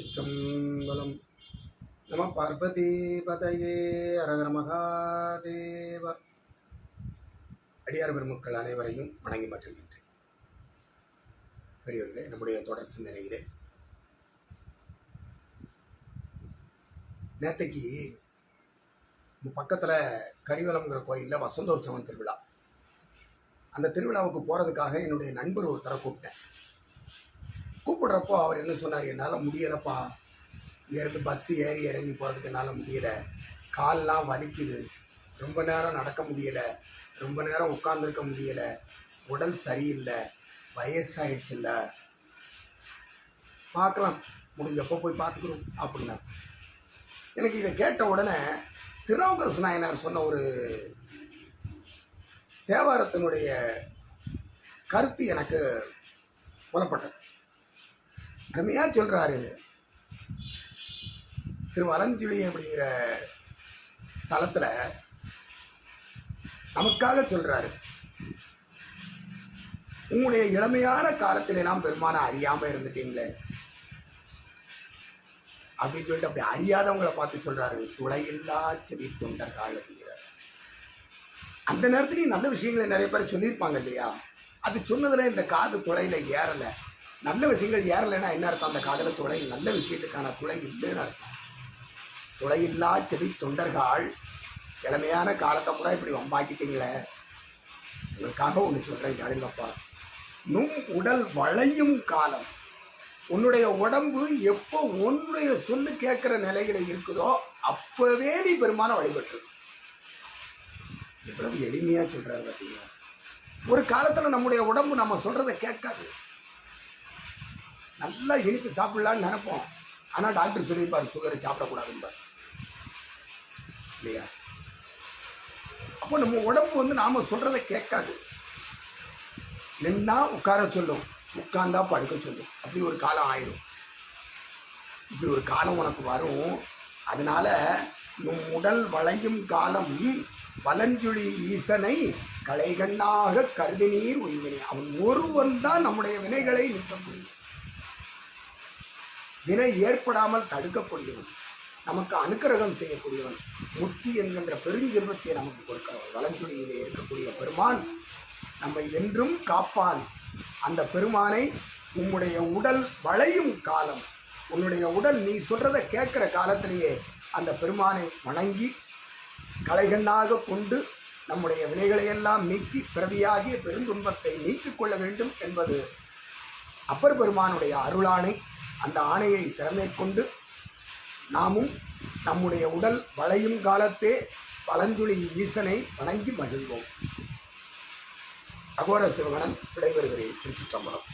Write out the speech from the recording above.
சிச்சம்பலம் நம பார்வதி பதையே அரகர மகாதேவ. அடியார் பெருமக்கள் அனைவரையும் வணங்கி மகிழ்கின்றேன். பெரியவர்களே நம்முடைய தொடர் சிந்தனையிலே. நேற்றைக்கு பக்கத்தில் கரிவலம்ங்கிற கோயிலில் வசந்தோற்சவம் திருவிழா. அந்த திருவிழாவுக்கு போகிறதுக்காக என்னுடைய நண்பர் ஒருத்தரை கூப்பிட்டேன். கூப்பிடுறப்போ அவர் என்ன சொன்னார்? என்னால் முடியலப்பா. இங்கேருந்து பஸ்ஸு ஏறி இறங்கி போகிறதுக்கு என்னால் முடியலை. கால்லாம் வலிக்குது. ரொம்ப நேரம் நடக்க முடியலை. ரொம்ப நேரம் உட்காந்துருக்க முடியலை. உடல் சரியில்லை. வயசாயிடுச்சுல்ல. பார்க்கலாம். முடிஞ்சப்போ போய் பார்த்துக்குறோம் அப்படின்னா எனக்கு இதை கேட்ட உடனே திருநாவுக்கரசு நாயனார் சொன்ன ஒரு தேவாரத்தினுடைய கருத்து எனக்கு புலப்பட்டது. அருமையாக சொல்கிறாரு திரு வலஞ்சுழி அப்படிங்கிற தளத்தில் நமக்காக சொல்கிறாரு உங்களுடைய இளமையான காலத்தில் பெருமானை அறியாமல் இருந்துட்டீங்களே. அப்படின்னு சொல்லிட்டு அப்படி அறியாதவங்களை பார்த்து சொல்கிறாரு துளையில்லா செவி தொண்டர்கள் அப்படிங்கிறார். அந்த நேரத்துலையும் நல்ல விஷயங்களை நிறைய பேர் சொல்லியிருப்பாங்க இல்லையா? அது சொன்னதில் இந்த காது துளையில் ஏறலை. நல்ல விஷயங்கள் ஏறலைன்னா என்ன அர்த்தம்? அந்த காதல துளை நல்ல விஷயத்துக்கான துளை இல்லைன்னு அர்த்தம். துளையில்லா செடி தொண்டர்கள். இளமையான காலத்தை கூட இப்படி வம்பாக்கிட்டீங்களே. உங்களுக்காக ஒன்று சொல்கிறேன் கேளுங்கப்பா நும் உடல் வளையும் காலம். உன்னுடைய உடம்பு எப்போ உன்னுடைய சொல்லு கேட்குற நிலையில் இருக்குதோ அப்போவே நீ பெருமான வழிபட்டு. எவ்வளவு எளிமையாக சொல்கிறாரு பார்த்தீங்களா ஒரு காலத்தில் நம்முடைய உடம்பு நம்ம சொல்கிறத கேட்காது. நல்லா இனிப்பு சாப்பிடலான்னு நினைப்போம். ஆனால் டாக்டர் சொல்லியிருப்பார் சுகரை சாப்பிடக்கூடாதும்பார் இல்லையா? அப்போ நம்ம உடம்பு வந்து நாம் சொல்கிறத கேட்காது. நின்னா உட்கார சொல்லும் உட்கார்ந்தா படுக்க சொல்லும். அப்படி ஒரு காலம் ஆயிரும். இப்படி ஒரு காலம் உனக்கு வரும். அதனால நம் உடல் வளையும் காலம் வலஞ்சுழி ஈசனை கலைகண்ணாக கருதி நீர் உய்மினி அவன் ஒருவன் தான் நம்முடைய வினைகளை நீக்க முடியும் வினை ஏற்படாமல் தடுக்கக்கூடியவன் நமக்கு அனுக்கிரகம் செய்யக்கூடியவன் முத்தி என்கின்ற பெருஞ்செல்வத்தை நமக்கு கொடுக்கிறவன் வலஞ்சுழியிலே இருக்கக்கூடிய பெருமான் நம்மை என்றும் காப்பான். அந்த பெருமானை உம்முடைய உடல் வளையும் காலம் உன்னுடைய உடல் நீ சொல்கிறத கேட்குற காலத்திலேயே அந்த பெருமானை வணங்கி கலைகண்ணாக கொண்டு நம்முடைய வினைகளையெல்லாம் நீக்கி பிறவியாகிய பெருந்துன்பத்தை நீக்கிக் கொள்ள வேண்டும் என்பது அப்பர் பெருமானுடைய அருளானை அந்த ஆணையை சிறமேற்கொண்டு நாமும் நம்முடைய உடல் வளையும் காலத்தே பழஞ்சுழி ஈசனை வணங்கி மகிழ்வோம். அகோர சிவகணன் விடைபெறுகிறேன். திருச்சிற்றம்பலம்.